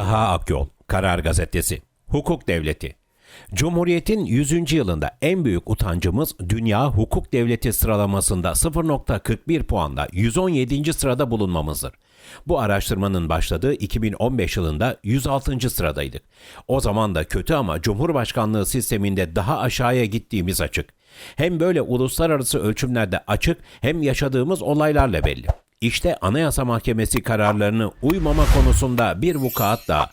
Taha Akyol, Karar Gazetesi, Hukuk Devleti. Cumhuriyetin 100. yılında en büyük utancımız dünya hukuk devleti sıralamasında 0.41 puanla 117. sırada bulunmamızdır. Bu araştırmanın başladığı 2015 yılında 106. sıradaydık. O zaman da kötü ama Cumhurbaşkanlığı sisteminde daha aşağıya gittiğimiz açık. Hem böyle uluslararası ölçümlerde açık hem yaşadığımız olaylarla belli. İşte Anayasa Mahkemesi kararlarını uymama konusunda bir vukuat daha.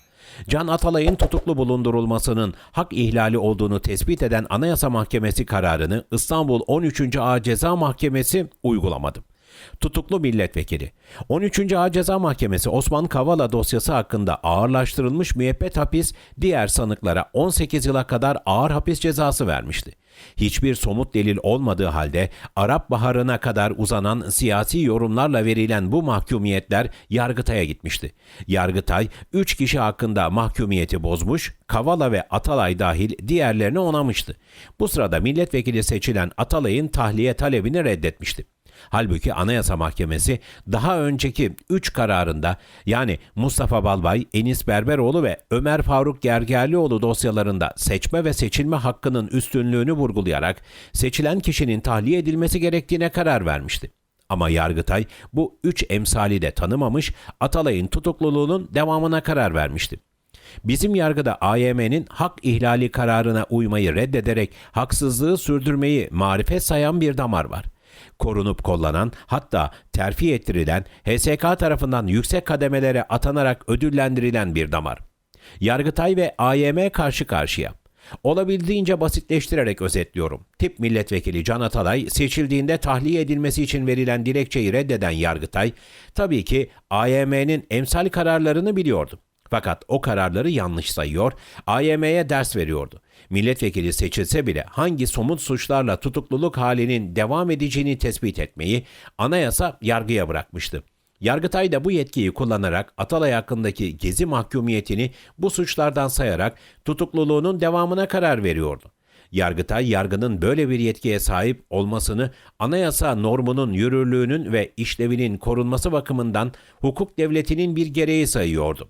Can Atalay'ın tutuklu bulundurulmasının hak ihlali olduğunu tespit eden Anayasa Mahkemesi kararını İstanbul 13. Ağır Ceza Mahkemesi uygulamadı. Tutuklu milletvekili. 13. Ağır Ceza Mahkemesi Osman Kavala dosyası hakkında ağırlaştırılmış müebbet hapis diğer sanıklara 18 yıla kadar ağır hapis cezası vermişti. Hiçbir somut delil olmadığı halde Arap Baharı'na kadar uzanan siyasi yorumlarla verilen bu mahkumiyetler Yargıtay'a gitmişti. Yargıtay 3 kişi hakkında mahkumiyeti bozmuş, Kavala ve Atalay dahil diğerlerini onamıştı. Bu sırada milletvekili seçilen Atalay'ın tahliye talebini reddetmişti. Halbuki Anayasa Mahkemesi daha önceki 3 kararında yani Mustafa Balbay, Enis Berberoğlu ve Ömer Faruk Gergerlioğlu dosyalarında seçme ve seçilme hakkının üstünlüğünü vurgulayarak seçilen kişinin tahliye edilmesi gerektiğine karar vermişti. Ama Yargıtay bu üç emsali de tanımamış, Atalay'ın tutukluluğunun devamına karar vermişti. Bizim yargıda AYM'nin hak ihlali kararına uymayı reddederek haksızlığı sürdürmeyi marifet sayan bir damar var korunup kollanan hatta terfi ettirilen HSK tarafından yüksek kademelere atanarak ödüllendirilen bir damar. Yargıtay ve AYM karşı karşıya. Olabildiğince basitleştirerek özetliyorum. Tip milletvekili Can Atalay seçildiğinde tahliye edilmesi için verilen dilekçeyi reddeden Yargıtay, tabii ki AYM'nin emsal kararlarını biliyordu. Fakat o kararları yanlış sayıyor, AYM'ye ders veriyordu. Milletvekili seçilse bile hangi somut suçlarla tutukluluk halinin devam edeceğini tespit etmeyi anayasa yargıya bırakmıştı. Yargıtay da bu yetkiyi kullanarak Atalay hakkındaki gezi mahkumiyetini bu suçlardan sayarak tutukluluğunun devamına karar veriyordu. Yargıtay yargının böyle bir yetkiye sahip olmasını anayasa normunun yürürlüğünün ve işlevinin korunması bakımından hukuk devletinin bir gereği sayıyordu.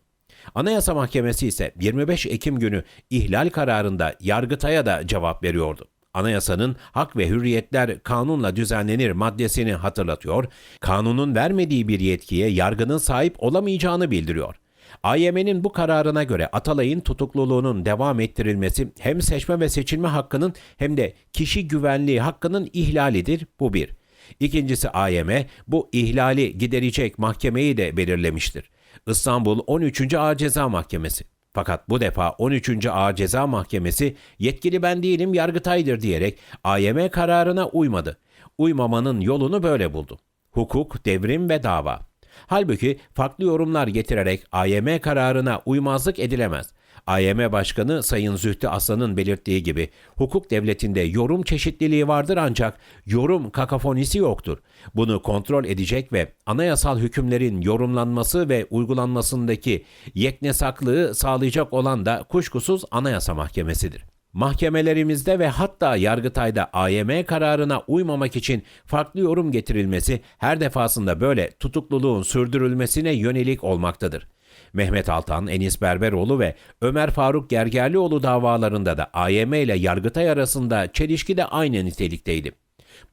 Anayasa Mahkemesi ise 25 Ekim günü ihlal kararında Yargıtay'a da cevap veriyordu. Anayasanın hak ve hürriyetler kanunla düzenlenir maddesini hatırlatıyor, kanunun vermediği bir yetkiye yargının sahip olamayacağını bildiriyor. AYM'nin bu kararına göre Atalay'ın tutukluluğunun devam ettirilmesi hem seçme ve seçilme hakkının hem de kişi güvenliği hakkının ihlalidir bu bir. İkincisi AYM bu ihlali giderecek mahkemeyi de belirlemiştir. İstanbul 13. Ağır Ceza Mahkemesi. Fakat bu defa 13. Ağır Ceza Mahkemesi yetkili ben değilim Yargıtay'dır diyerek AYM kararına uymadı. Uymamanın yolunu böyle buldu. Hukuk, devrim ve dava. Halbuki farklı yorumlar getirerek AYM kararına uymazlık edilemez. AYM Başkanı Sayın Zühtü Aslan'ın belirttiği gibi hukuk devletinde yorum çeşitliliği vardır ancak yorum kakafonisi yoktur. Bunu kontrol edecek ve anayasal hükümlerin yorumlanması ve uygulanmasındaki yeknesaklığı sağlayacak olan da kuşkusuz Anayasa Mahkemesi'dir. Mahkemelerimizde ve hatta Yargıtay'da AYM kararına uymamak için farklı yorum getirilmesi her defasında böyle tutukluluğun sürdürülmesine yönelik olmaktadır. Mehmet Altan, Enis Berberoğlu ve Ömer Faruk Gergerlioğlu davalarında da AYM ile Yargıtay arasında çelişki de aynı nitelikteydi.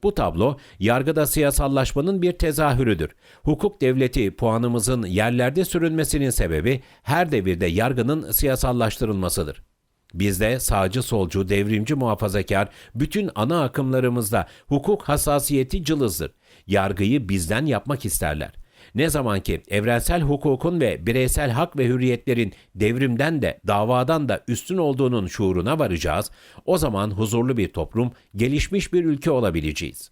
Bu tablo yargıda siyasallaşmanın bir tezahürüdür. Hukuk devleti puanımızın yerlerde sürülmesinin sebebi her devirde yargının siyasallaştırılmasıdır. Bizde sağcı solcu, devrimci muhafazakar bütün ana akımlarımızda hukuk hassasiyeti cılızdır. Yargıyı bizden yapmak isterler. Ne zaman ki evrensel hukukun ve bireysel hak ve hürriyetlerin devrimden de davadan da üstün olduğunun şuuruna varacağız, o zaman huzurlu bir toplum, gelişmiş bir ülke olabileceğiz.